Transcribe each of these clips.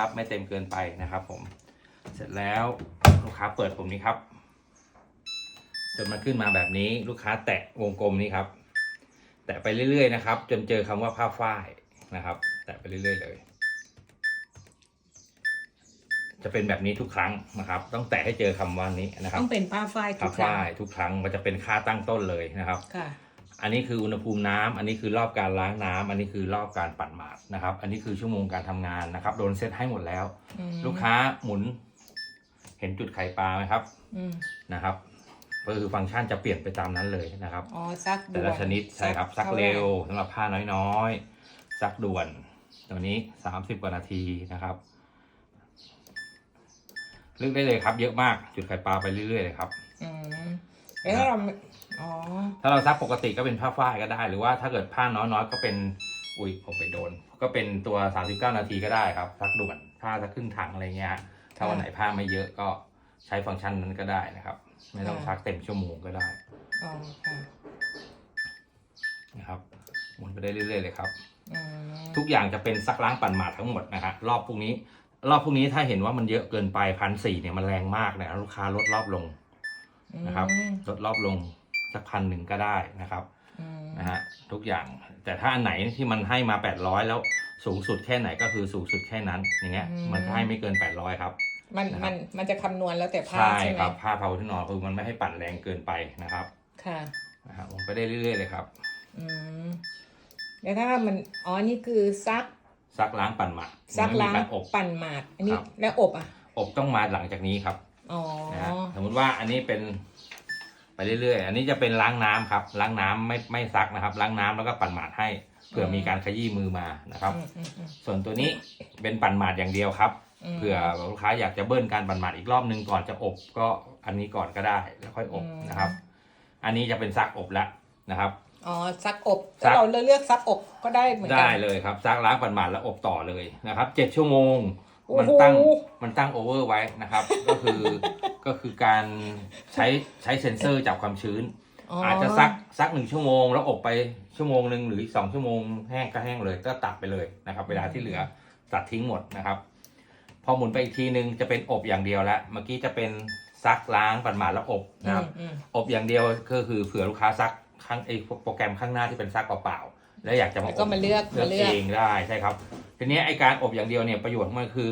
ครับไม่เต็มเกินไปนะครับผม เสร็จแล้วลูกค้าเปิดปุ่มนี้ครับจนมันขึ้นมาแบบนี้ลูกค้าแตะวงกลมนี้ครับ แตะไปเรื่อยๆนะครับ จนเจอคำว่าผ้าฝ้ายนะครับ แตะไปเรื่อยๆเลย จะเป็นแบบนี้ทุกครั้งนะครับ ต้องแตะให้เจอคำว่านี้นะครับ ต้องเป็นผ้าฝ้ายทุผ้ากครั้งฝ้ายทุกครั้งมันจะเป็นค่าตั้งต้นเลยนะครับค่ะ อันนี้คืออุณหภูมิน้ำอันนี้คือรอบการล้างน้ำอันนี้คือรอบการปั่นหมาดนะครับ อันนี้คือชั่วโมงการทำงานนะครับ โดนเซตให้หมดแล้วอืมลูกค้าหมุน เห็นจุดไข่ปลาไหมครับอืมนะครับก็คือฟังก์ชันจะเปลี่ยนไปตามนั้นเลยนะครับอ๋อซักแต่ละชนิดใช่ครับซักเร็วสำหรับผ้าน้อยๆซักด่วนตัวนี้30กว่านาทีนะครับเลือกได้เลยครับ เยอะมากจุดไข่ปลาไปเรื่อยๆเลยครับอืมเอ๊ะถ้าเรา อ๋อ ถ้าเราซักปกติก็เป็นผ้าฝ้ายก็ได้ หรือว่าถ้าเกิดผ้าน้อยๆก็เป็นอุ้ยผมไปโดน ก็เป็นตัว 39 นาทีก็ได้ครับซักด่วนผ้าสักครึ่งถังอะไรเงี้ยถ้าวันไหนผ้าไม่เยอะก็ใช้ฟังก์ชันนั้นก็ได้นะครับ ไม่ต้องซักเต็มชั่วโมงก็ได้อ๋อค่ะนะครับหมุนไปได้เรื่อยๆเลยครับอืมทุกอย่างจะเป็นซักล้างปั่นหมาดทั้งหมดนะครับรอบพวกนี้ รอบพวกนี้ถ้าเห็นว่ามันเยอะเกินไปพันสี่เนี่ยมันแรงมากนะลูกค้าลดรอบลงนะครับอืมลดรอบลง สักพันหนึ่งก็ได้นะครับอืมนะฮะทุกอย่างแต่ถ้าอันไหนที่มันให้มา 800 แล้วสูงสุดแค่ไหนก็คือสูงสุดแค่นั้นอย่างเงี้ยมันก็ให้ไม่เกิน 800 ครับ มันนะครับมันมันจะคำนวณแล้วแต่ผ้าใช่ใช่ไหมครับผ้าเผาที่นอนคือมันไม่ให้ปั่นแรงเกินไปนะครับ ค่ะนะฮะผมไปได้เรื่อยๆเลยครับอืมแล้วถ้ามันอ๋อนี่คือซักซักล้างปั่นหมักซักล้างไม่มีรอบปั่นหมาดอันนี้ครับแล้วอบอะ อบต้องมาหลังจากนี้ครับอ๋อนะฮะสมมติว่าอันนี้เป็น ไปเรื่อยๆ อันนี้จะเป็นล้างน้ำครับ ล้างน้ำไม่ไม่ซักนะครับ ล้างน้ำแล้วก็ปั่นหมาดให้ เผื่อมีการขยี้มือมานะครับ อืมอืมอืมส่วนตัวนี้เป็นปั่นหมาดอย่างเดียวครับ มเผื่อลูกค้าอยากจะเบิ้ลการปั่นหมาดอีกรอบนึงก่อนจะอบก็อันนี้ก่อนก็ได้แล้วค่อยอบอืมนะครับ อันนี้จะเป็นซักอบแล้วนะครับ อ๋อซักอบซักถ้าเราเลือกซักอบก็ได้เหมือนกัได้เลยครับซักล้างปั่นหมาดแล้วอบต่อเลยนะครับเจ็ดชั่วโมงโอ้โห มันตั้งมันตั้งโอเวอร์ไว้นะครับ ก็คือก็คือการใช้ใช้เซ็นเซอร์จับความชื้น อาจจะซักซักหนึ่งชั่วโมง แล้วอบไปชั่วโมงหนึ่งหรืออีกสองชั่วโมงแห้งก็แห้งเลยก็ตัดไปเลยนะครับ เวลาที่เหลือตัดทิ้งหมดนะครับ พอหมุนไปอีกทีนึงจะเป็นอบอย่างเดียวแล้วเมื่อกี้จะเป็นซักล้างปั่นหมาดแล้วอบนะครับอืมอบอย่างเดียวก็คือเผื่อลูกค้าซักข้างไอ้โปรแกรมข้างหน้าที่เป็นซักเปล่าๆแล้วอยากจะอืมมาแล้วอก็บมาเลือกเลือมากเลือกเองได้ใช่ครับ ทีนี้ไอการอบอย่างเดียวเนี่ยประโยชน์ของมันคือ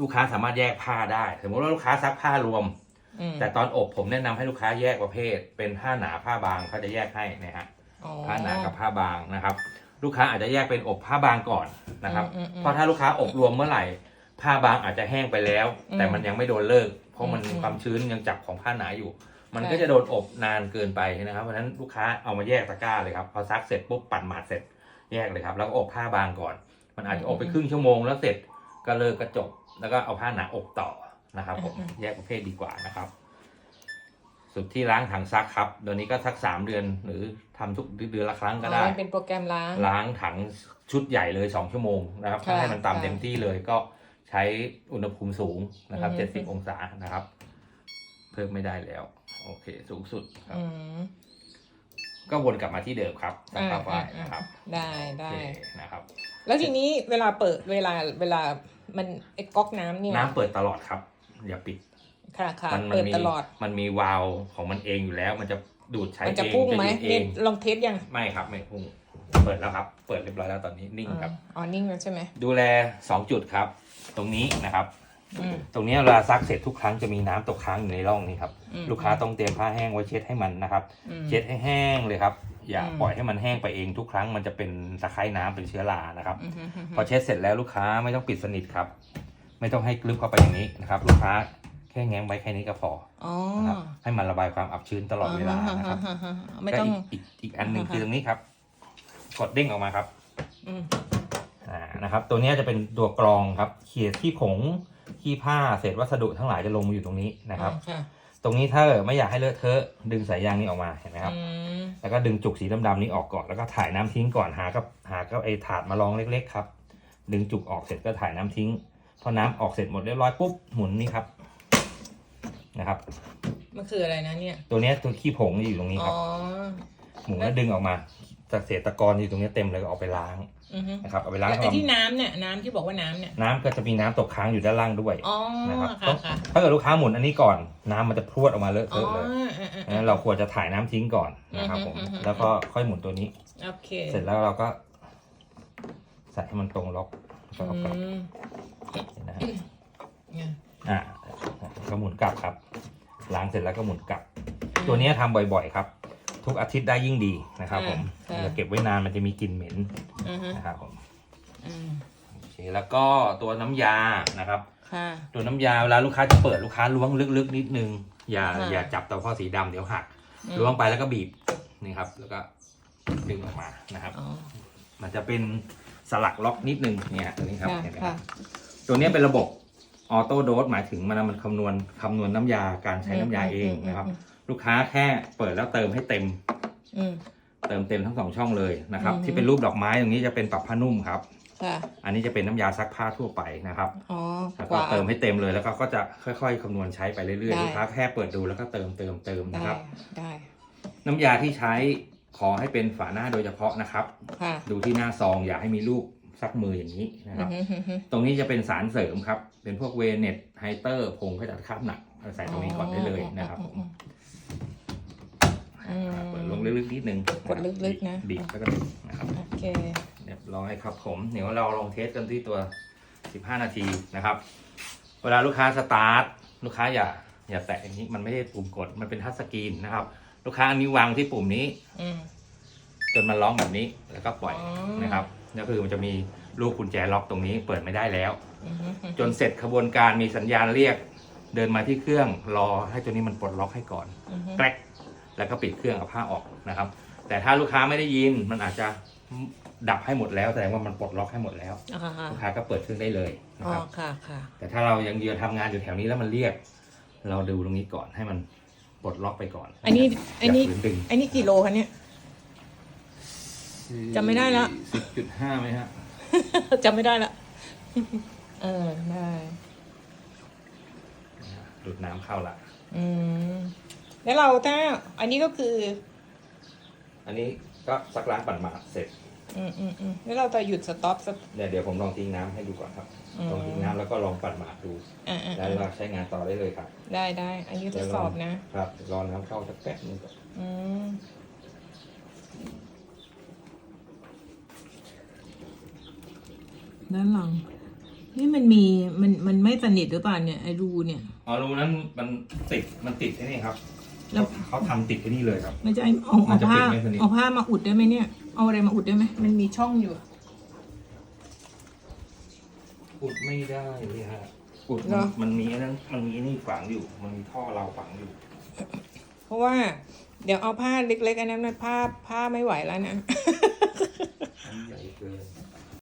ลูกค้าสามารถแยกผ้าได้ สมมติว่าลูกค้าซักผ้ารวมอืมแต่ตอนอบผมแนะนำให้ลูกค้าแยกประเภท เป็นผ้าหนาผ้าบางเขาจะแยกให้นะฮะอ๋อผ้าหนากับผ้าบางนะครับ ลูกค้าอาจจะแยกเป็นอบผ้าบางก่อนนะครับอืมอืมเพราะถ้าลูกค้าอบรวมเมื่อไหร่ผ้าบางอาจจะแห้งไปแล้วอืมแต่มันยังไม่โดนเลิก เพราะมันอืมความชื้นยังจับของผ้าหนาอยู่ มันใช่ก็จะโดนอบนานเกินไปนะครับเพราะฉะนั้นลูกค้าเอามาแยกตะกร้าเลยครับพอซักเสร็จปุ๊บปั่นหมาดเสร็จแยกเลยครับ แล้วก็อบผ้าบางก่อน มันอาจจะอบไปครึ่งชั่วโมงแล้วเสร็จก็เลิกก็จบแล้วก็เอาผ้าหนาอบต่อนะครับผมแยกประเภทดีกว่านะครับ สุดที่ล้างถังซักครับเดี๋ยวนี้ก็สักสามเดือนหรือทำทุกเดือนละครั้งก็ได้อ๋อมันเป็นโปรแกรมล้างล้างถังชุดใหญ่เลย2ชั่วโมงนะครับค่ะให้มันต่ำค่ะเต็มที่เลยก็ใช้อุณหภูมิสูงนะครับอืม70องศานะครับ เพิ่มไม่ได้แล้ว โอเค สูงสุดครับอืมก็วนกลับมาที่เดิมครับสักอ่าผ้าฝ้ายอ่านะครับ ได้โอได้เคนะครับ แล้วทีนี้เวลาเปิดเวลาเวลามันไอ้ก๊อกน้ำเนี่ยน้ำเปิดตลอดครับ อย่าปิด ค่ะค่ะมัเปิดมีตลอด มันมีวาล์วของมันเองอยู่แล้ว มันจะดูดใช้มันจะเองพุ่งไหมจะดูดเอนี่งลองเทสยังไม่ครับไม่พุ่งเปิดแล้วครับ เปิดเรียบร้อยแล้วตอนนี้นิ่งครับ อ๋อ นิ่งแล้วใช่ไหมดูแล 2 จุดครับ ตรงนี้นะครับ อืม ตรงนี้เวลาซักเสร็จทุกครั้งจะมีน้ำตกค้างอยู่ในร่องนี้ครับอืม ลูกค้าต้องเตรียมผ้าแห้งไว้เช็ดให้มันนะครับ อืม เช็ดให้แห้งเลยครับ อย่าอืม ปล่อยให้มันแห้งไปเองทุกครั้งมันจะเป็นตะไคร่น้ำเป็นเชื้อรานะครับ อืมอืมอืมพอเช็ดเสร็จแล้วลูกค้าไม่ต้องปิดสนิทครับ ไม่ต้องให้กลึบเข้าไปอย่างนี้นะครับ ลูกค้าแค่แง้มไว้แค่นี้ก็พออ๋อนะครับให้มันระบายความอับชื้นตลอดเวลานะครับอ่าฮะไม่ก็ต้องอีกอีกอีกอันหนึ่งอ่าฮะ คือตรงนี้ครับ กดเด้งออกมาครับ อืม อ่านะครับตัวนี้จะเป็นตัวกรองครับเขียดที่ผง ขี้ผ้าเศษวัสดุทั้งหลายจะลงมาอยู่ตรงนี้นะครับอ่าค่ะตรงนี้ถ้าไม่อยากให้เลอะเทอะดึงสายยางนี้ออกมาเห็นไหมครับ อืมแล้วก็ดึงจุกสีดำๆนี้ออกก่อนแล้วก็ถ่ายน้ำทิ้งก่อนหากับหากับไอ้ถาดมารองเล็กๆครับ ดึงจุกออกเสร็จก็ถ่ายน้ำทิ้งพอน้ำออกเสร็จหมดเรียบร้อยปุ๊บหมุนนี่ครับนะครับ มันคืออะไรนะเนี่ย ตัวเนี้ยตัวขี้ผงจะอยู่ตรงนี้อ๋คอรับหมุนแล้วดึงออกมา เกษตรกรอยู่ตรงนี้เต็มเลยก็เอาไปล้างอือฮึนะครับเอาไปล้างแล้วไอ้ทำที่น้ำเนี่ยน้ำที่บอกว่าน้ำเนี่ย น้ำก็จะมีน้ำตกค้างอยู่ด้านล่างด้วยอ๋อนะครับค่ะต้องค่ะถ้าเกิดลูกค้าหมุนอันนี้ก่อน น้ำมันจะพรวดออกมาเลอะอ๋เทออะเลยอ่าอ่าดังนั้นเราควรจะถ่ายน้ำทิ้งก่อนนะครับผมอือฮึอือฮึแล้วก็ค่อยหมุนตัวนี้ โอเคเสร็จแล้วเราก็ใส่ให้มันตรงล็อกแล้วก็อืเอากลับมนะฮะเนี่ย อะก็หมุนกลับครับล้างเสร็จแล้วก็หมุนกลับ ตัวเนี้ยทำบ่อยๆ ครับ ทุกอาทิตย์ได้ยิ่งดีนะครับผมอ่าจะเก็บไว้นานมันจะมีกลิ่นเหม็นอือฮึนะครับผมอืมโอเคแล้วก็ตัวน้ำยานะครับ ค่ะ ตัวน้ำยาเวลาลูกค้าจะเปิดลูกค้าล้วงลึกๆนิดนึง อย่าค่ะ อย่าจับตะข้อสีดำเดี๋ยวหักอืมล้วงไปแล้วก็บีบนี่ครับ แล้วก็ดึงออกมานะครับ อ๋อ มันจะเป็นสลักล็อกนิดนึงเนี่ยตัวนี้ครับค่ะเห็นไหมคค่ะรับตัวเนี้ยเป็นระบบออโต้โดสหมายถึงมันมันคำนวณคำนวณน้ำยาการใช้น้ำยาเองนะครับ ลูกค้าแค่เปิดแล้วเติมให้เต็ม อืม เติมเต็มทั้งสองช่องเลยนะครับ อืมที่เป็นรูปดอกไม้ตรงนี้จะเป็นปรับผ้านุ่มครับ ค่ะ อันนี้จะเป็นน้ำยาซักผ้าทั่วไปนะครับ อ๋อแล้วกก็ว่า เติมให้เต็มเลยแล้วก็ก็จะค่อยๆคำนวณใช้ไปเรื่อยได้ ๆลูกค้าแค่เปิดดูแล้วก็เติมเติมเติมได้นะครับ ได้น้ำยาที่ใช้ขอให้เป็นฝาหน้าโดยเฉพาะนะครับ ค่ะดูที่หน้าซองอย่าให้มีรูปซักมืออย่างนี้นะครับ อือฮึอือฮึตรงนี้จะเป็นสารเสริมครับ เป็นพวกเวเน็ตไฮเตอร์ผงขจัดคราบหนักเอาใส่ตรงนี้ก่อนได้เลยนะครับผมอืม เปิดลงลึกๆนิดนึงกดลึกๆนะบีบแล้วก็ดึงนะครับโอเคเรียบร้อยครับผมเดี๋ยวเราลองเทสกันที่ตัว 15 นาทีนะครับ เวลาลูกค้าสตาร์ทลูกค้าอย่าอย่าแตะอย่างนี้มันไม่ได้ปุ่มกดมันเป็นทัชสกรีนนะครับ ลูกค้าเอานิ้ววางที่ปุ่มนี้อืมจนมันร้องแบบนี้แล้วก็ปล่อยอ๋อนะครับก็คือมันจะมีลูกกุญแจล็อกตรงนี้เปิดไม่ได้แล้วอือฮึจนเสร็จขบวนการมีสัญญาณเรียก เดินมาที่เครื่องรอให้ตัวนี้มันปลดล็อกให้ก่อนอือฮึแกลก แล้วก็ปิดเครื่องเอาผ้าออกนะครับ แต่ถ้าลูกค้าไม่ได้ยินมันอาจจะดับให้หมดแล้วแสดงว่ามันปลดล็อกให้หมดแล้วอ่าฮะลูกค้าก็เปิดเครื่องได้เลยนะอ๋อครับ ค่ะค่ะ แต่ถ้าเรายังยืนทำงานอยู่แถวนี้แล้วมันเรียก เราดูตรงนี้ก่อนให้มันปลดล็อกไปก่อนอันนี้ย่าอันนี้ฝืดึงอันนี้กี่โลคะเนี่ย จำไม่ได้ละ สิบจุดห้าไหมฮะจำไม่ได้ละ เออ ได้ ดูดน้ำเข้าละ อืม แล้วเราถ้าอันนี้ก็คืออันนี้ก็ซักล้างปั่นหมาดเสร็จอืมอืมอืมแล้วเราจะหยุดสต็อปสตเดี๋ยวเดี๋ยวผมลองทิ้งน้ำให้ดูก่อนครับอืม ลองทิ้งน้ำแล้วก็ลองปั่นหมาดดูอ่าอ่าแล้วเราใช้งานต่อได้เลยครับ ได้ได้อันนี้ทดสอบนะ ครับรอน้ำเข้าสักแป๊บนึงก่อนอืมด้านหลังนี่มันมีมันมันไม่สนิทหรือเปล่าเนี่ยไอ้รูเนี่ย อ๋อรูนั้นมันติดมันติดที่นี่ครับ แล้วเขาทำติดที่นี่เลยครับไม่จะเอามัเอานจะผ้าปิดไม่สนิท เอาผ้ามาอุดได้ไหมเนี่ย เอาอะไรมาอุดได้ไหมมันมีช่องอยู่ อุดไม่ได้เลยฮะอุดเหรอมันมีอันนั้นมันมีนี่ฝังอยู่ มันมีท่อเราฝังอยู่ เพราะว่า เดี๋ยวเอาผ้าเล็กๆอันนั้นมันผ้าผ้าไม่ไหวแล้วนะอันใหญ่เกิน